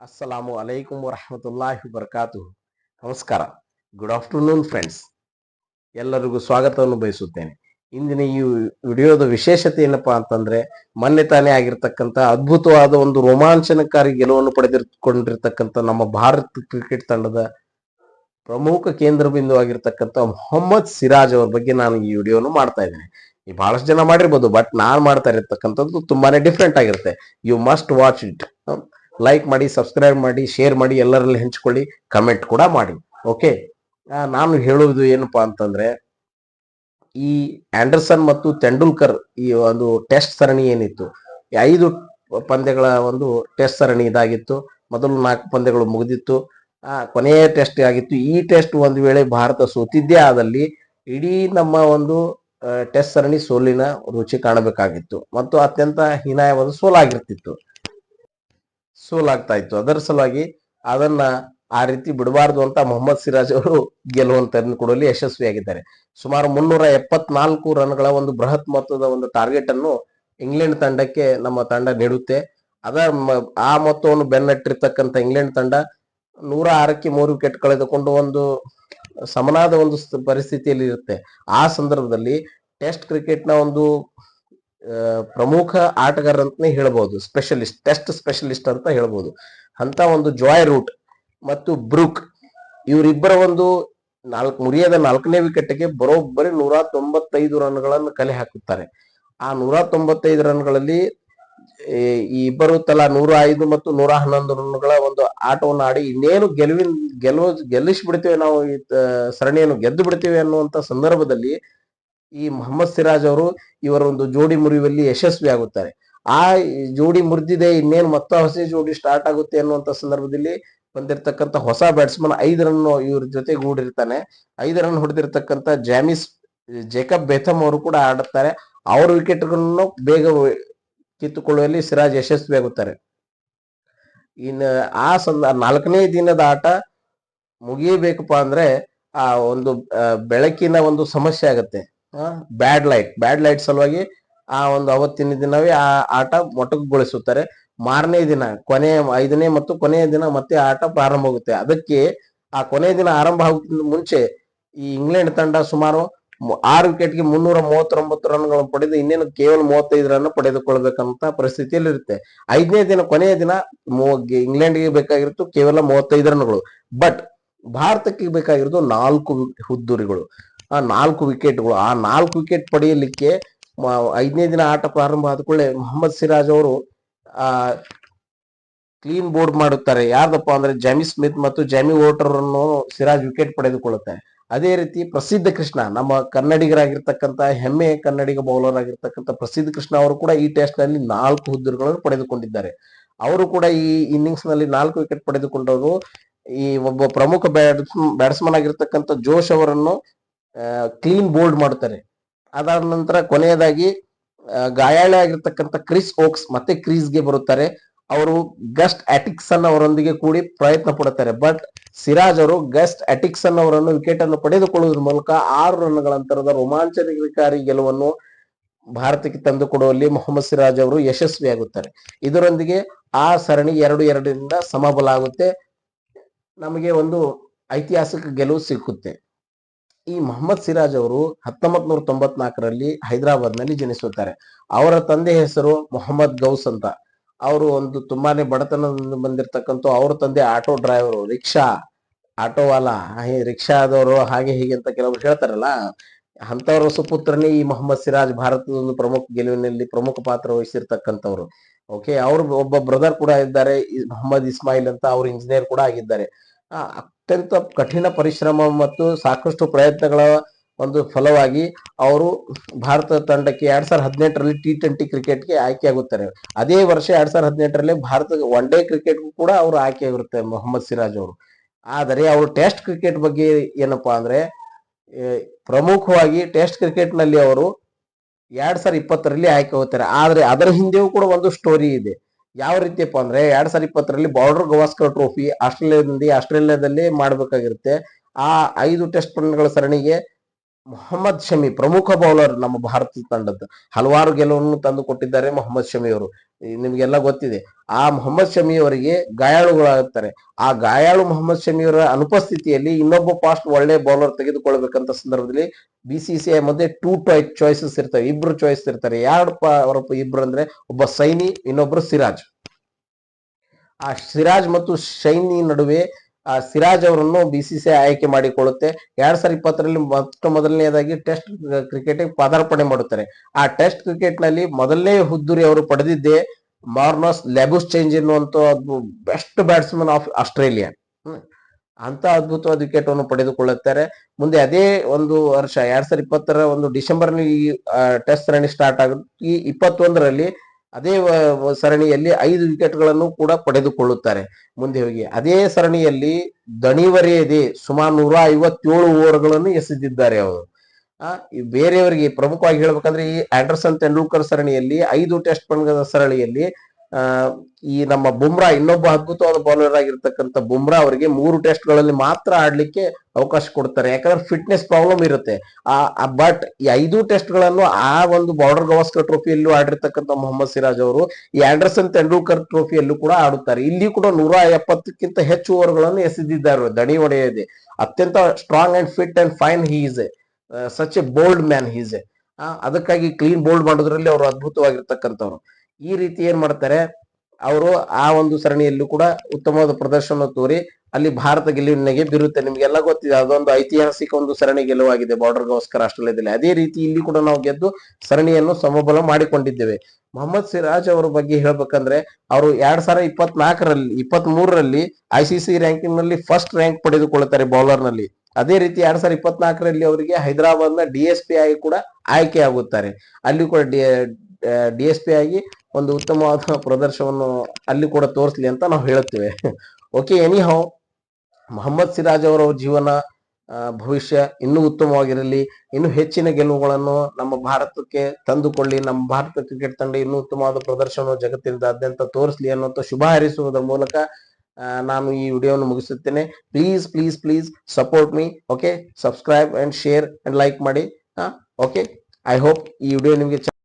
ಅಸ್ಸಲಾಮು ಅಲೈಕುಂ ವರಹಮತುಲ್ಲಾಹಿ ಬರ್ಕಾತು ನಮಸ್ಕಾರ good afternoon friends ಎಲ್ಲರಿಗೂ ಸ್ವಾಗತವನ್ನು ಬಯಸುತ್ತೇನೆ. ಇಂದಿನ ಈ ವಿಡಿಯೋದ ವಿಶೇಷತೆ ಏನಪ್ಪಾ ಅಂತಂದ್ರೆ, ಮೊನ್ನೆ ತಾನೇ ಆಗಿರ್ತಕ್ಕಂಥ ಅದ್ಭುತವಾದ ಒಂದು ರೋಮಾಂಚನಕಾರಿ ಗೆಲುವನ್ನು ಪಡೆದಿರ್ಕೊಂಡಿರ್ತಕ್ಕಂಥ ನಮ್ಮ ಭಾರತ ಕ್ರಿಕೆಟ್ ತಂಡದ ಪ್ರಮುಖ ಕೇಂದ್ರ ಬಿಂದು ಆಗಿರ್ತಕ್ಕಂಥ ಮೊಹಮ್ಮದ್ ಸಿರಾಜ್ ಅವ್ರ ಬಗ್ಗೆ ನಾನು ಈ ವಿಡಿಯೋನು ಮಾಡ್ತಾ ಇದ್ದೇನೆ. ಈ ಬಹಳಷ್ಟು ಜನ ಮಾಡಿರ್ಬೋದು, ಬಟ್ ನಾನು ಮಾಡ್ತಾ ಇರತಕ್ಕಂಥದ್ದು ತುಂಬಾನೇ ಡಿಫ್ರೆಂಟ್ ಆಗಿರುತ್ತೆ. You must watch it like ಮಾಡಿ ಸಬ್ಸ್ಕ್ರೈಬ್ ಮಾಡಿ ಶೇರ್ ಮಾಡಿ, ಎಲ್ಲರಲ್ಲಿ ಹಂಚ್ಕೊಳ್ಳಿ ಕಮೆಂಟ್ ಕೂಡ ಮಾಡಿ. ಓಕೆ ನಾನು ಹೇಳುವುದು ಏನಪ್ಪಾ ಅಂತಂದ್ರೆ, ಈ ಆಂಡರ್ಸನ್ ಮತ್ತು ತೆಂಡೂಲ್ಕರ್ ಈ ಒಂದು ಟೆಸ್ಟ್ ಸರಣಿ ಏನಿತ್ತು? ಐದು ಪಂದ್ಯಗಳ ಒಂದು ಟೆಸ್ಟ್ ಸರಣಿ ಇದಾಗಿತ್ತು. ಮೊದಲು ನಾಲ್ಕು ಪಂದ್ಯಗಳು ಮುಗಿದಿತ್ತು. ಆ, ಕೊನೆಯ ಟೆಸ್ಟ್ ಆಗಿತ್ತು. ಈ ಟೆಸ್ಟ್ ಒಂದು ವೇಳೆ ಭಾರತ ಸೋತಿದ್ದೇ ಆದಲ್ಲಿ ಇಡೀ ನಮ್ಮ ಒಂದು ಟೆಸ್ಟ್ ಸರಣಿ ಸೋಲಿನ ರುಚಿ ಕಾಣಬೇಕಾಗಿತ್ತು. ಮತ್ತು ಅತ್ಯಂತ ಹೀನಾಯವಾದ ಸೋಲಾಗಿರ್ತಿತ್ತು. ಸೋಲಾಗ್ತಾ ಇತ್ತು ಅದರ ಸಲುವಾಗಿ ಅದನ್ನ ಆ ರೀತಿ ಬಿಡಬಾರ್ದು ಅಂತ ಮೊಹಮ್ಮದ್ ಸಿರಾಜ್ ಅವರು ಗೆಲುವನ್ನು ತಂದುಕೊಡುವಲ್ಲಿ ಯಶಸ್ವಿಯಾಗಿದ್ದಾರೆ. ಸುಮಾರು ಮುನ್ನೂರ ಎಪ್ಪತ್ನಾಲ್ಕು ರನ್ಗಳ ಒಂದು ಬೃಹತ್ ಮೊತ್ತದ ಒಂದು ಟಾರ್ಗೆಟ್ ಅನ್ನು ಇಂಗ್ಲೆಂಡ್ ತಂಡಕ್ಕೆ ನಮ್ಮ ತಂಡ ನೀಡುತ್ತೆ. ಅದರ ಆ ಮೊತ್ತವನ್ನು ಬೆನ್ನಟ್ಟಿರ್ತಕ್ಕಂಥ ಇಂಗ್ಲೆಂಡ್ ತಂಡ ನೂರ ಆರಕ್ಕೆ ಮೂರು ವಿಕೆಟ್ ಕಳೆದುಕೊಂಡು ಒಂದು ಸಮನಾದ ಒಂದು ಪರಿಸ್ಥಿತಿಯಲ್ಲಿ ಇರುತ್ತೆ ಆ ಸಂದರ್ಭದಲ್ಲಿ ಟೆಸ್ಟ್ ಕ್ರಿಕೆಟ್ನ ಒಂದು ಪ್ರಮುಖ ಆಟಗಾರ ಅಂತಾನೆ ಹೇಳ್ಬೋದು. ಸ್ಪೆಷಲಿಸ್ಟ್ ಟೆಸ್ಟ್ ಸ್ಪೆಷಲಿಸ್ಟ್ ಅಂತ ಹೇಳ್ಬೋದು. ಅಂತ ಒಂದು ಜಾಯ್ ರೂಟ್ ಮತ್ತು ಬ್ರೂಕ್ ಇವರಿಬ್ಬರ ಒಂದು ನಾಲ್ಕು, ಮುರಿಯದ ನಾಲ್ಕನೇ ವಿಕೆಟ್ಗೆ ಬರೋಬ್ಬರಿ ನೂರ ತೊಂಬತ್ತೈದು ರನ್ಗಳನ್ನು ಕಲೆ ಹಾಕುತ್ತಾರೆ. ಆ ನೂರ ತೊಂಬತ್ತೈದು ರನ್ಗಳಲ್ಲಿ ಈ ಇಬ್ಬರು ತಲಾ ನೂರ ಐದು ಮತ್ತು ನೂರ ಹನ್ನೊಂದು ರನ್ಗಳ ಒಂದು ಆಟವನ್ನು ಆಡಿ ಇನ್ನೇನು ಗೆಲುವಿನ ಗೆಲುವು ಗೆಲ್ಲಿಸ್ಬಿಡ್ತೇವೆ ನಾವು ಈ ಸರಣಿಯನ್ನು ಗೆದ್ದು ಬಿಡ್ತೇವೆ ಅನ್ನುವಂತ ಸಂದರ್ಭದಲ್ಲಿ ಈ ಮೊಹಮ್ಮದ್ ಸಿರಾಜ್ ಅವರು ಇವರ ಒಂದು ಜೋಡಿ ಮುರಿಯುವಲ್ಲಿ ಯಶಸ್ವಿ ಆಗುತ್ತಾರೆ. ಆ ಜೋಡಿ ಮುರಿದಿದೆ, ಇನ್ನೇನು ಮತ್ತ ಹೊಸ ಜೋಡಿ ಸ್ಟಾರ್ಟ್ ಆಗುತ್ತೆ ಅನ್ನುವಂತ ಸಂದರ್ಭದಲ್ಲಿ ಬಂದಿರತಕ್ಕಂತ ಹೊಸ ಬ್ಯಾಟ್ಸ್ಮನ್ ಐದು ರನ್ ಇವ್ರ ಜೊತೆ ಗೂಡಿರ್ತಾನೆ ಐದು ರನ್ ಹೊಡೆದಿರ್ತಕ್ಕಂತ ಜಾಮಿಸ್ ಜೇಕಬ್ ಬೇಥಮ್ ಅವರು ಕೂಡ ಆಡುತ್ತಾರೆ. ಅವ್ರ ವಿಕೆಟ್ಗಳನ್ನು ಬೇಗ ಕಿತ್ತುಕೊಳ್ಳುವಲ್ಲಿ ಸಿರಾಜ್ ಯಶಸ್ವಿ ಆಗುತ್ತಾರೆ. ಇನ್ನು ಆ ಸಂದ, ನಾಲ್ಕನೇ ದಿನದ ಆಟ ಮುಗಿಯಬೇಕಪ್ಪ ಅಂದ್ರೆ ಆ ಒಂದು ಬೆಳಕಿನ ಒಂದು ಸಮಸ್ಯೆ ಆಗತ್ತೆ. ಬ್ಯಾಡ್ ಲೈಟ್ ಬ್ಯಾಡ್ ಲೈಟ್ ಸಲುವಾಗಿ ಆ ಒಂದು ಅವತ್ತಿನ ದಿನವೇ ಆ ಆಟ ಮೊಟಕುಗೊಳಿಸುತ್ತಾರೆ. ಮಾರನೇ ದಿನ ಕೊನೆಯ ಐದನೇ ಮತ್ತು ಕೊನೆಯ ದಿನ ಮತ್ತೆ ಆಟ ಪ್ರಾರಂಭ ಆಗುತ್ತೆ ಅದಕ್ಕೆ ಆ ಕೊನೆಯ ದಿನ ಆರಂಭ ಆಗೋಕ್ಕಿಂತ ಮುಂಚೆ ಈ ಇಂಗ್ಲೆಂಡ್ ತಂಡ ಸುಮಾರು ಆರು ವಿಕೆಟ್ಗೆ ಮುನ್ನೂರ ಮೂವತ್ತೊಂಬತ್ತು ರನ್ಗಳನ್ನು ಪಡೆದು ಇನ್ನೇನು ಕೇವಲ ಮೂವತ್ತೈದು ರನ್ ಪಡೆದುಕೊಳ್ಬೇಕಂತ ಪರಿಸ್ಥಿತಿಯಲ್ಲಿ ಇರುತ್ತೆ ಐದನೇ ದಿನ, ಕೊನೆಯ ದಿನ ಇಂಗ್ಲೆಂಡ್ಗೆ ಬೇಕಾಗಿರೋದು ಕೇವಲ ಮೂವತ್ತೈದು ರನ್ಗಳು. ಬಟ್ ಭಾರತಕ್ಕೆ ಬೇಕಾಗಿರೋದು ನಾಲ್ಕು ಹುದ್ದೂರಿಗಳು. ಆ ನಾಲ್ಕು ವಿಕೆಟ್ಗಳು, ಆ ನಾಲ್ಕು ವಿಕೆಟ್ ಪಡೆಯಲಿಕ್ಕೆ ಐದನೇ ದಿನ ಆಟ ಪ್ರಾರಂಭ ಆದ ಕೂಡಲೇ ಮೊಹಮ್ಮದ್ ಸಿರಾಜ್ ಅವರು, ಆ, ಕ್ಲೀನ್ ಬೋರ್ಡ್ ಮಾಡುತ್ತಾರೆ. ಯಾರ್ದಪ್ಪ ಅಂದ್ರೆ ಜಾಮಿ ಸ್ಮಿತ್ ಮತ್ತು ಜಾಮಿ ವೋಟರ್ ಅನ್ನು ಸಿರಾಜ್ ವಿಕೆಟ್ ಪಡೆದುಕೊಳ್ಳುತ್ತಾರೆ. ಅದೇ ರೀತಿ ಪ್ರಸಿದ್ಧ ಕೃಷ್ಣ, ನಮ್ಮ ಕನ್ನಡಿಗರಾಗಿರ್ತಕ್ಕಂತ ಹೆಮ್ಮೆ ಕನ್ನಡಿಗ ಬೌಲರ್ ಆಗಿರ್ತಕ್ಕಂಥ ಪ್ರಸಿದ್ಧ ಕೃಷ್ಣ ಅವರು ಕೂಡ ಈ ಟೆಸ್ಟ್ನಲ್ಲಿ ನಾಲ್ಕು ಹುದ್ದೆಗಳನ್ನು ಪಡೆದುಕೊಂಡಿದ್ದಾರೆ. ಅವರು ಕೂಡ ಈ ಇನ್ನಿಂಗ್ಸ್ನಲ್ಲಿ ನಾಲ್ಕು ವಿಕೆಟ್ ಪಡೆದುಕೊಂಡವರು. ಈ ಒಬ್ಬ ಪ್ರಮುಖ ಬ್ಯಾಟ್ಸ್, ಬ್ಯಾಟ್ಸ್ಮನ್ ಆಗಿರ್ತಕ್ಕಂಥ ಜೋಶ್ ಅವರನ್ನು ಕ್ಲೀನ್ ಬೋಲ್ಡ್ ಮಾಡ್ತಾರೆ ಅದಾದ ನಂತರ ಕೊನೆಯದಾಗಿ ಗಾಯಾಳೆ ಆಗಿರ್ತಕ್ಕಂಥ ಕ್ರಿಸ್ ಓಕ್ಸ್ ಮತ್ತೆ ಕ್ರೀಸ್ಗೆ ಬರುತ್ತಾರೆ. ಅವರು ಗಸ್ಟ್ ಅಟಿಕ್ಸನ್ ಅವರೊಂದಿಗೆ ಕೂಡಿ ಪ್ರಯತ್ನ ಪಡುತ್ತಾರೆ. ಬಟ್ ಸಿರಾಜ್ ಅವರು ಗಸ್ಟ್ ಅಟಿಕ್ಸನ್ ಅವರನ್ನು ವಿಕೆಟ್ ಅನ್ನು ಪಡೆದುಕೊಳ್ಳುವುದರ ಮೂಲಕ ಆರು ರನ್ಗಳ ಅಂತರದ ರೋಮಾಂಚನಕಾರಿ ಗೆಲುವನ್ನು ಭಾರತಕ್ಕೆ ತಂದುಕೊಡುವಲ್ಲಿ ಮೊಹಮ್ಮದ್ ಸಿರಾಜ್ ಅವರು ಯಶಸ್ವಿಯಾಗುತ್ತಾರೆ. ಇದರೊಂದಿಗೆ ಆ ಸರಣಿ ಎರಡು ಎರಡರಿಂದ ಸಮಬಲ ಆಗುತ್ತೆ. ನಮಗೆ ಒಂದು ಐತಿಹಾಸಿಕ ಗೆಲುವು ಸಿಕ್ಕುತ್ತೆ. ಈ ಮೊಹಮ್ಮದ್ ಸಿರಾಜ್ ಅವರು ಹತ್ತೊಂಬತ್ ನೂರ ತೊಂಬತ್ನಾಲ್ಕರಲ್ಲಿ ಹೈದರಾಬಾದ್ನಲ್ಲಿ ಜನಿಸುತ್ತಾರೆ. ಅವರ ತಂದೆ ಹೆಸರು ಮೊಹಮ್ಮದ್ ಗೌಸ್ ಅಂತ. ಅವರು ಒಂದು ತುಂಬಾನೇ ಬಡತನದಿಂದ ಬಂದಿರತಕ್ಕಂಥ ಅವ್ರ ತಂದೆ ಆಟೋ ಡ್ರೈವರು, ರಿಕ್ಷಾ, ಆಟೋವಾಲಾ ರಿಕ್ಷಾದವರು, ಹಾಗೆ ಹೀಗೆ ಅಂತ ಕೆಲವರು ಹೇಳ್ತಾರಲ್ಲ ಅಂತವರ ಸುಪುತ್ರನೇ ಈ ಮೊಹಮ್ಮದ್ ಸಿರಾಜ್ ಭಾರತದ ಒಂದು ಪ್ರಮುಖ ಗೆಲುವಿನಲ್ಲಿ ಪ್ರಮುಖ ಪಾತ್ರ ವಹಿಸಿರ್ತಕ್ಕಂಥವ್ರು. ಓಕೆ ಅವ್ರ ಒಬ್ಬ ಬ್ರದರ್ ಕೂಡ ಇದ್ದಾರೆ ಮೊಹಮ್ಮದ್ ಇಸ್ಮಾಯಿಲ್ ಅಂತ ಅವ್ರ ಇಂಜಿನಿಯರ್ ಕೂಡ ಆಗಿದ್ದಾರೆ. ಅತ್ಯಂತ ಕಠಿಣ ಪರಿಶ್ರಮ ಮತ್ತು ಸಾಕಷ್ಟು ಪ್ರಯತ್ನಗಳ ಒಂದು ಫಲವಾಗಿ ಅವರು ಭಾರತ ತಂಡಕ್ಕೆ ಎರಡ್ ಸಾವಿರದ ಹದಿನೆಂಟರಲ್ಲಿ ಟಿ ಟ್ವೆಂಟಿ ಕ್ರಿಕೆಟ್ಗೆ ಆಯ್ಕೆಯಾಗುತ್ತಾರೆ. ಅದೇ ವರ್ಷ ಎರಡ್ ಸಾವಿರದ ಹದಿನೆಂಟರಲ್ಲಿ ಭಾರತ ಒನ್ ಡೇ ಕ್ರಿಕೆಟ್ಗೂ ಕೂಡ ಅವರು ಆಯ್ಕೆಯಾಗಿರುತ್ತೆ ಮೊಹಮ್ಮದ್ ಸಿರಾಜ್ ಅವರು. ಆದರೆ ಅವರು ಟೆಸ್ಟ್ ಕ್ರಿಕೆಟ್ ಬಗ್ಗೆ ಏನಪ್ಪಾ ಅಂದ್ರೆ ಪ್ರಮುಖವಾಗಿ ಟೆಸ್ಟ್ ಕ್ರಿಕೆಟ್ನಲ್ಲಿ ಅವರು ಎರಡ್ ಸಾವಿರದ ಇಪ್ಪತ್ತರಲ್ಲಿ ಆಯ್ಕೆ ಆಗುತ್ತಾರೆ. ಆದರೆ ಅದರ ಹಿಂದೆಯೂ ಕೂಡ ಒಂದು ಸ್ಟೋರಿ ಇದೆ. ಯಾವ ರೀತಿಯಪ್ಪ ಅಂದ್ರೆ ಎರಡ್ ಸಾವಿರದ ಇಪ್ಪತ್ತರಲ್ಲಿ ಬಾರ್ಡರ್ ಗವಾಸ್ಕರ್ ಟ್ರೋಫಿ ಆಸ್ಟ್ರೇಲಿಯಾದಲ್ಲಿ ಆಸ್ಟ್ರೇಲಿಯಾದಲ್ಲಿ ಮಾಡಬೇಕಾಗಿರುತ್ತೆ. ಆ ಐದು ಟೆಸ್ಟ್ ಪಂದ್ಯಗಳ ಸರಣಿಗೆ ಮೊಹಮ್ಮದ್ ಶಮಿ ಪ್ರಮುಖ ಬೌಲರ್ ನಮ್ಮ ಭಾರತ ತಂಡದ ಹಲವಾರು ಗೆಲುವನ್ನು ತಂದು ಕೊಟ್ಟಿದ್ದಾರೆ ಮೊಹಮ್ಮದ್ ಶಮಿ ಅವರು. ನಿಮ್ಗೆಲ್ಲ ಗೊತ್ತಿದೆ. ಆ ಮೊಹಮ್ಮದ್ ಶಮಿ ಅವರಿಗೆ ಗಾಯಾಳುಗಳಾಗುತ್ತಾರೆ ಆ ಗಾಯಾಳು ಮೊಹಮ್ಮದ್ ಶಮಿ ಅವರ ಅನುಪಸ್ಥಿತಿಯಲ್ಲಿ ಇನ್ನೊಬ್ಬ ಫಾಸ್ಟ್ ಒಳ್ಳೆ ಬೌಲರ್ ತೆಗೆದುಕೊಳ್ಬೇಕಂತ ಸಂದರ್ಭದಲ್ಲಿ ಬಿ ಸಿ ಸಿ ಐ ಮುಂದೆ ಟೂ ಚಾಯ್ಸಸ್ ಇರ್ತವೆ ಇಬ್ರು ಚಾಯ್ಸ್ ಇರ್ತಾರೆ. ಯಾರಪ್ಪ ಅವರ ಇಬ್ರು ಅಂದ್ರೆ ಒಬ್ಬ ಸೈನಿ, ಇನ್ನೊಬ್ರು ಸಿರಾಜ್. ಆ ಸಿರಾಜ್ ಮತ್ತು ಶೈನಿ ನಡುವೆ ಆ ಸಿರಾಜ್ ಅವರನ್ನು ಬಿಸಿಸಿಐ ಆಯ್ಕೆ ಮಾಡಿಕೊಳ್ಳುತ್ತೆ. ಎರಡ್ ಸಾವಿರದ ಇಪ್ಪತ್ತರಲ್ಲಿ ಮೊಟ್ಟ ಮೊದಲನೆಯದಾಗಿ ಟೆಸ್ಟ್ ಕ್ರಿಕೆಟ್ ಪದಾರ್ಪಣೆ ಮಾಡುತ್ತಾರೆ. ಆ ಟೆಸ್ಟ್ ಕ್ರಿಕೆಟ್ನಲ್ಲಿ ಮೊದಲನೇ ಹುದ್ದೂರಿ ಅವರು ಪಡೆದಿದ್ದೇ ಮಾರ್ನಸ್ ಲೆಬುಸ್ ಚೇಂಜ್ ಎನ್ನುವಂತ ಬೆಸ್ಟ್ ಬ್ಯಾಟ್ಸ್ಮನ್ ಆಫ್ ಆಸ್ಟ್ರೇಲಿಯಾ. ಅಂತ ಅದ್ಭುತವಾದ ವಿಕೆಟ್ ಅನ್ನು ಪಡೆದುಕೊಳ್ಳುತ್ತಾರೆ. ಮುಂದೆ ಅದೇ ಒಂದು ವರ್ಷ, ಎರಡ್ ಸಾವಿರದ ಇಪ್ಪತ್ತರ ಒಂದು ಡಿಸೆಂಬರ್ ಈ ಟೆಸ್ಟ್ ಸರಣಿ ಸ್ಟಾರ್ಟ್ ಆಗುತ್ತೆ. ಈ ಇಪ್ಪತ್ತೊಂದರಲ್ಲಿ ಅದೇ ಸರಣಿಯಲ್ಲಿ ಐದು ವಿಕೆಟ್ಗಳನ್ನು ಕೂಡ ಪಡೆದುಕೊಳ್ಳುತ್ತಾರೆ. ಮುಂದೆ ಹೋಗಿ, ಅದೇ ಸರಣಿಯಲ್ಲಿ ದಣಿವರಿಯದೆ ಸುಮಾರು ನೂರ ಐವತ್ತೇಳು ಓವರ್ಗಳನ್ನು ಎಸೆದಿದ್ದಾರೆ ಅವರು. ಆ ಬೇರೆಯವರಿಗೆ ಪ್ರಮುಖವಾಗಿ ಹೇಳ್ಬೇಕಂದ್ರೆ ಈ ಆಂಡರ್ಸನ್ ತೆಂಡೂಲ್ಕರ್ ಸರಣಿಯಲ್ಲಿ ಐದು ಟೆಸ್ಟ್ ಪಂದ್ಯದ ಸರಣಿಯಲ್ಲಿ ಈ ನಮ್ಮ ಬುಮ್ರಾ ಇನ್ನೊಬ್ಬ ಅದ್ಭುತವಾದ ಬೌಲರ್ ಆಗಿರ್ತಕ್ಕಂಥ ಬುಮ್ರಾ ಅವರಿಗೆ ಮೂರು ಟೆಸ್ಟ್ಗಳಲ್ಲಿ ಮಾತ್ರ ಆಡ್ಲಿಕ್ಕೆ ಅವಕಾಶ ಕೊಡ್ತಾರೆ. ಯಾಕಂದ್ರೆ ಫಿಟ್ನೆಸ್ ಪ್ರಾಬ್ಲಮ್ ಇರುತ್ತೆ. ಆ ಬಟ್ ಈ ಐದು ಟೆಸ್ಟ್ಗಳನ್ನು ಆ ಒಂದು ಬಾರ್ಡರ್ ಗವಾಸ್ಕರ್ ಟ್ರೋಫಿಯಲ್ಲೂ ಆಡಿರ್ತಕ್ಕಂಥ ಮೊಹಮ್ಮದ್ ಸಿರಾಜ್ ಅವರು, ಈ ಆಂಡರ್ಸನ್ ತೆಂಡೂಲ್ಕರ್ ಟ್ರೋಫಿಯಲ್ಲೂ ಕೂಡ ಆಡುತ್ತಾರೆ. ಇಲ್ಲಿ ಕೂಡ ನೂರ ಎಪ್ಪತ್ತಕ್ಕಿಂತ ಹೆಚ್ಚು ಓವರ್ಗಳನ್ನು ಎಸೆದಿದ್ದಾರೆ. ದಣಿ ಒಡೆಯದೆ ಅತ್ಯಂತ strong and fit and fine he's such a bold man he's ಅದಕ್ಕಾಗಿ ಕ್ಲೀನ್ ಬೋಲ್ಡ್ ಮಾಡೋದ್ರಲ್ಲಿ ಅವರು ಅದ್ಭುತವಾಗಿರ್ತಕ್ಕಂಥವ್ರು. ಈ ರೀತಿ ಏನ್ ಮಾಡ್ತಾರೆ, ಅವರು ಆ ಒಂದು ಸರಣಿಯಲ್ಲೂ ಕೂಡ ಉತ್ತಮವಾದ ಪ್ರದರ್ಶನ ತೋರಿ ಅಲ್ಲಿ ಭಾರತ ಗೆಲುವಿನಗೆ ಬೀರುತ್ತೆ. ನಿಮ್ಗೆಲ್ಲ ಗೊತ್ತಿದೆ, ಅದೊಂದು ಐತಿಹಾಸಿಕ ಒಂದು ಸರಣಿ ಗೆಲುವಾಗಿದೆ ಬಾರ್ಡರ್ ಗೋಸ್ಕರ ಆಸ್ಟ್ರೇಲಿಯಾದಲ್ಲಿ ಅದೇ ರೀತಿ ಇಲ್ಲಿ ಕೂಡ ನಾವು ಗೆದ್ದು ಸರಣಿಯನ್ನು ಸಮಬಲ ಮಾಡಿಕೊಂಡಿದ್ದೇವೆ. ಮೊಹಮ್ಮದ್ ಸಿರಾಜ್ ಅವರ ಬಗ್ಗೆ ಹೇಳ್ಬೇಕಂದ್ರೆ, ಅವರು ಎರಡ್ ಸಾವಿರದ ಇಪ್ಪತ್ನಾಲ್ಕರಲ್ಲಿ ಇಪ್ಪತ್ತ್ ಮೂರರಲ್ಲಿ ಐ ರ್ಯಾಂಕಿಂಗ್ನಲ್ಲಿ ಫಸ್ಟ್ ರ್ಯಾಂಕ್ ಪಡೆದುಕೊಳ್ಳುತ್ತಾರೆ ಬೌಲರ್ನಲ್ಲಿ ಅದೇ ರೀತಿ ಎರಡ್ ಸಾವಿರದ ಇಪ್ಪತ್ನಾಲ್ಕರಲ್ಲಿ ಅವರಿಗೆ ಹೈದರಾಬಾದ್ನ ಡಿ ಎಸ್ ಪಿ ಆಗಿ ಕೂಡ ಆಯ್ಕೆ ಆಗುತ್ತಾರೆ. ಅಲ್ಲಿ ಕೂಡ ಡಿ ಎಸ್ ಪಿ ಆಗಿ ಒಂದು ಉತ್ತಮವಾದ ಪ್ರದರ್ಶನವನ್ನು ಅಲ್ಲಿ ಕೂಡ ತೋರಿಸ್ಲಿ ಅಂತ ನಾವು ಹೇಳುತ್ತೇವೆ. Okay anyhow Mohammed Siraj ಅವರ ಜೀವನ ಭವಿಷ್ಯ ಇನ್ನೂ ಉತ್ತಮವಾಗಿರಲಿ, ಇನ್ನು ಹೆಚ್ಚಿನ ಗೆಲುವುಗಳನ್ನು ನಮ್ಮ ಭಾರತಕ್ಕೆ ತಂದುಕೊಳ್ಳಿ, ನಮ್ಮ ಭಾರತ ಕ್ರಿಕೆಟ್ ತಂಡ ಇನ್ನೂ ಉತ್ತಮವಾದ ಪ್ರದರ್ಶನ ಜಗತ್ತಿನಾದ್ಯಂತ ತೋರಿಸ್ಲಿ ಅನ್ನುವಂಥ ಶುಭ ಹರಿಸುವುದರ ಮೂಲಕ ನಾನು ಈ ವಿಡಿಯೋವನ್ನು ಮುಗಿಸುತ್ತೇನೆ. Please please please support me okay subscribe and share and like ಮಾಡಿ ಓಕೆ ಐ ಹೋಪ್ ಈ ವಿಡಿಯೋ ನಿಮಗೆ